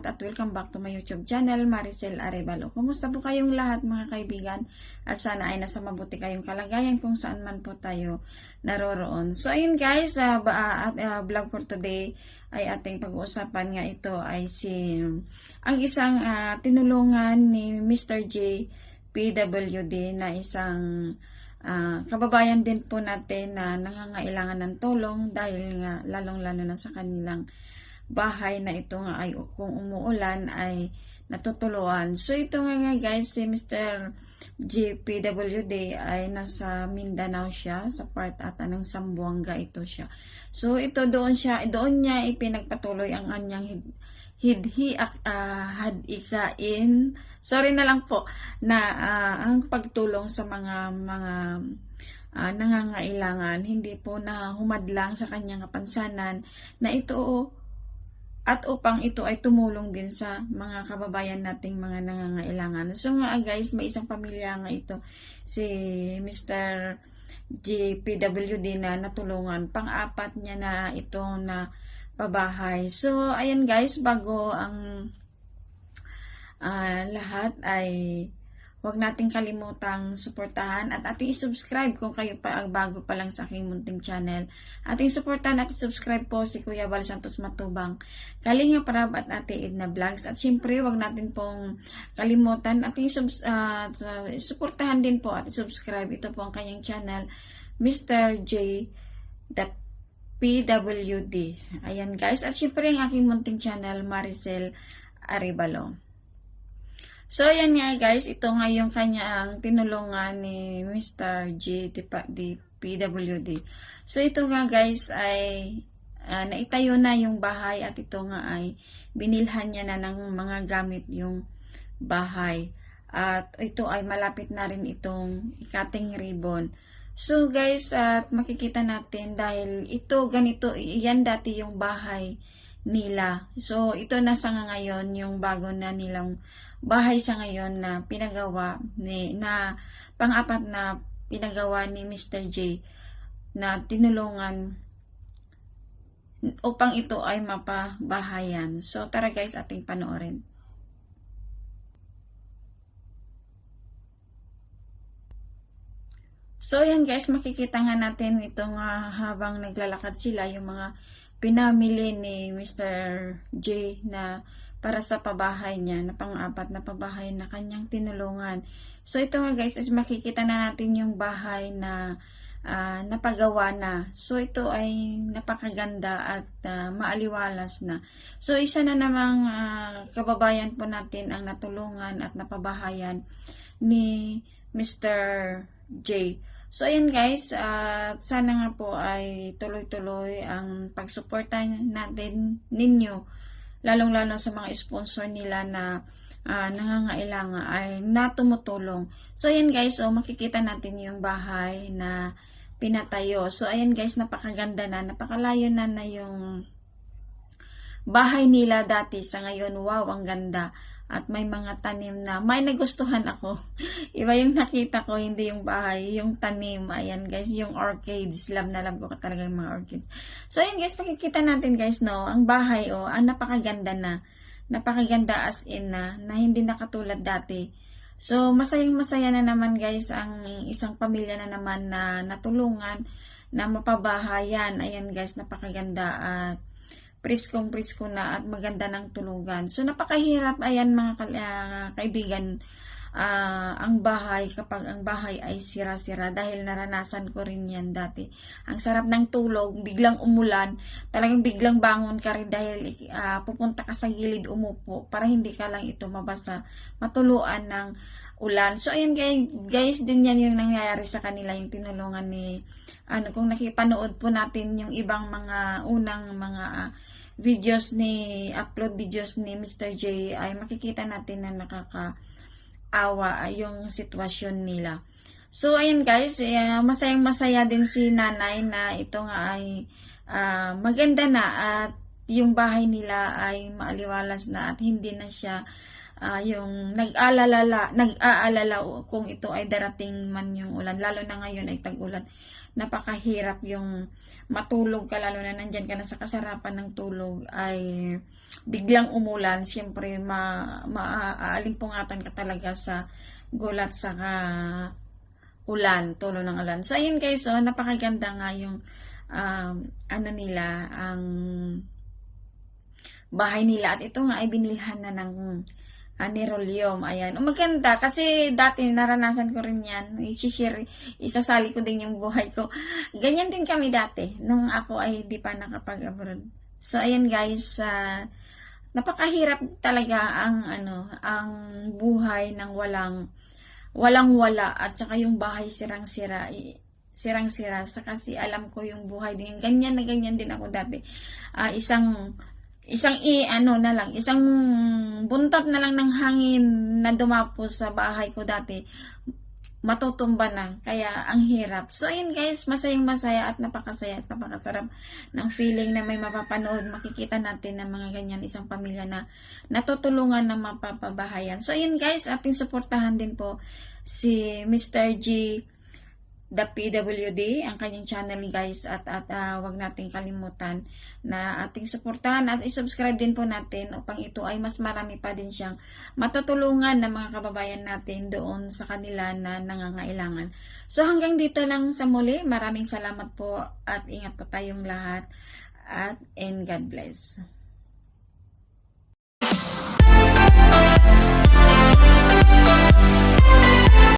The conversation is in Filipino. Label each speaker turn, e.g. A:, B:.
A: lahat at welcome back to my YouTube channel, Maricel Arevalo. Kumusta po kayong lahat mga kaibigan? At sana ay nasa mabuti kayong kalagayan kung saan man po tayo naroroon. So ayun guys, uh, ba, uh, vlog for today ay ating pag-uusapan nga ito ay si ang isang uh, tinulungan ni Mr. J PWD na isang uh, kababayan din po natin na nangangailangan ng tulong dahil nga lalong-lalo na sa kanilang bahay na ito nga ay kung umuulan ay natutuluan. So ito nga guys, si Mr. GPWD ay nasa Mindanao siya, sa part ata ng Sambuanga ito siya. So ito doon siya, doon niya ipinagpatuloy ang anyang hid, hidhi uh, hadikain. Sorry na lang po na uh, ang pagtulong sa mga mga uh, nangangailangan hindi po na humadlang sa kanyang kapansanan na ito at upang ito ay tumulong din sa mga kababayan nating mga nangangailangan. So nga guys, may isang pamilya nga ito, si Mr. GPWD na natulungan. Pang-apat niya na ito na pabahay. So, ayan guys, bago ang uh, lahat ay Huwag nating kalimutang suportahan at ating subscribe kung kayo pa ang bago pa lang sa aking munting channel. Ating suportahan at subscribe po si Kuya Val Santos Matubang, Kalinga Parab at Ate Edna Vlogs. At syempre, huwag natin pong kalimutan ating subs, uh, suportahan din po at subscribe. Ito po ang kanyang channel, Mr. J. PWD. Ayan guys. At syempre ang aking munting channel, Maricel Aribalo. So, yan nga guys, ito nga yung kanyang tinulungan ni Mr. G. di PWD. So, ito nga guys ay uh, naitayo na yung bahay at ito nga ay binilhan niya na ng mga gamit yung bahay. At ito ay malapit na rin itong ikating ribbon. So guys, at makikita natin dahil ito ganito, yan dati yung bahay nila. So ito na sa ngayon yung bago na nilang bahay sa ngayon na pinagawa ni na pang-apat na pinagawa ni Mr. J na tinulungan upang ito ay mapabahayan. So tara guys, ating panoorin. So yan guys, makikita nga natin itong uh, habang naglalakad sila yung mga pinamili ni Mr. J na para sa pabahay niya na pang-apat na pabahay na kanyang tinulungan. So ito nga guys is makikita na natin yung bahay na uh, napagawa na. So ito ay napakaganda at uh, maaliwalas na. So isa na namang uh, kababayan po natin ang natulungan at napabahayan ni Mr. J. So ayan guys, uh, sana nga po ay tuloy-tuloy ang pagsuporta natin ninyo lalong-lalo sa mga sponsor nila na uh, nangangailangan ay natumutulong. So, ayan guys, so makikita natin yung bahay na pinatayo. So, ayan guys, napakaganda na, napakalayo na na yung bahay nila dati sa ngayon. Wow, ang ganda at may mga tanim na may nagustuhan ako. Iba yung nakita ko, hindi yung bahay, yung tanim. Ayan guys, yung orchids. Love na love ko talaga yung mga orchids. So ayan guys, makikita natin guys, no, ang bahay, oh, ang napakaganda na. Napakaganda as in na, na hindi nakatulad dati. So, masayang masaya na naman guys ang isang pamilya na naman na natulungan na mapabahayan. Ayan guys, napakaganda at priskong prisko na at maganda ng tulugan. So napakahirap ayan mga ka- uh, kaibigan uh, ang bahay kapag ang bahay ay sira-sira dahil naranasan ko rin yan dati. Ang sarap ng tulog, biglang umulan, talagang biglang bangon ka rin dahil uh, pupunta ka sa gilid umupo para hindi ka lang ito mabasa, matuluan ng ulan. So ayan guys, guys din yan yung nangyayari sa kanila yung tinulungan ni ano kung nakipanood po natin yung ibang mga unang mga uh, videos ni upload videos ni Mr. J ay makikita natin na nakakaawa yung sitwasyon nila. So ayan guys, uh, masayang masaya din si nanay na ito nga ay uh, maganda na at yung bahay nila ay maaliwalas na at hindi na siya ah, yung nag-aalala, nag-aalala kung ito ay darating man yung ulan. Lalo na ngayon ay tag-ulan. Napakahirap yung matulog ka, lalo na nandyan ka na sa kasarapan ng tulog, ay biglang umulan. Siyempre, ma, maaaalimpungatan ka talaga sa gulat sa ulan, tulo ng ulan. So, ayun guys, so, napakaganda nga yung um, ano nila, ang bahay nila. At ito nga ay binilhan na ng uh, Nerolium. Ayan. O, maganda kasi dati naranasan ko rin yan. I-share, isasali ko din yung buhay ko. Ganyan din kami dati nung ako ay di pa nakapag-abroad. So, ayan guys, uh, napakahirap talaga ang ano, ang buhay ng walang walang wala at saka yung bahay sirang-sira sirang-sira sa kasi alam ko yung buhay din ganyan na ganyan din ako dati Ah, isang isang i ano na lang isang buntot na lang ng hangin na dumapos sa bahay ko dati matutumba na. Kaya ang hirap. So ayun guys masayang masaya at napakasaya at napakasarap ng feeling na may mapapanood makikita natin ng mga ganyan isang pamilya na natutulungan na mapapabahayan. So ayun guys ating suportahan din po si Mr. G the PWD, ang kanyang channel guys at at ah, wag nating kalimutan na ating suportahan at i-subscribe din po natin upang ito ay mas marami pa din siyang matutulungan ng mga kababayan natin doon sa kanila na nangangailangan. So hanggang dito lang sa muli, maraming salamat po at ingat po tayong lahat at and God bless.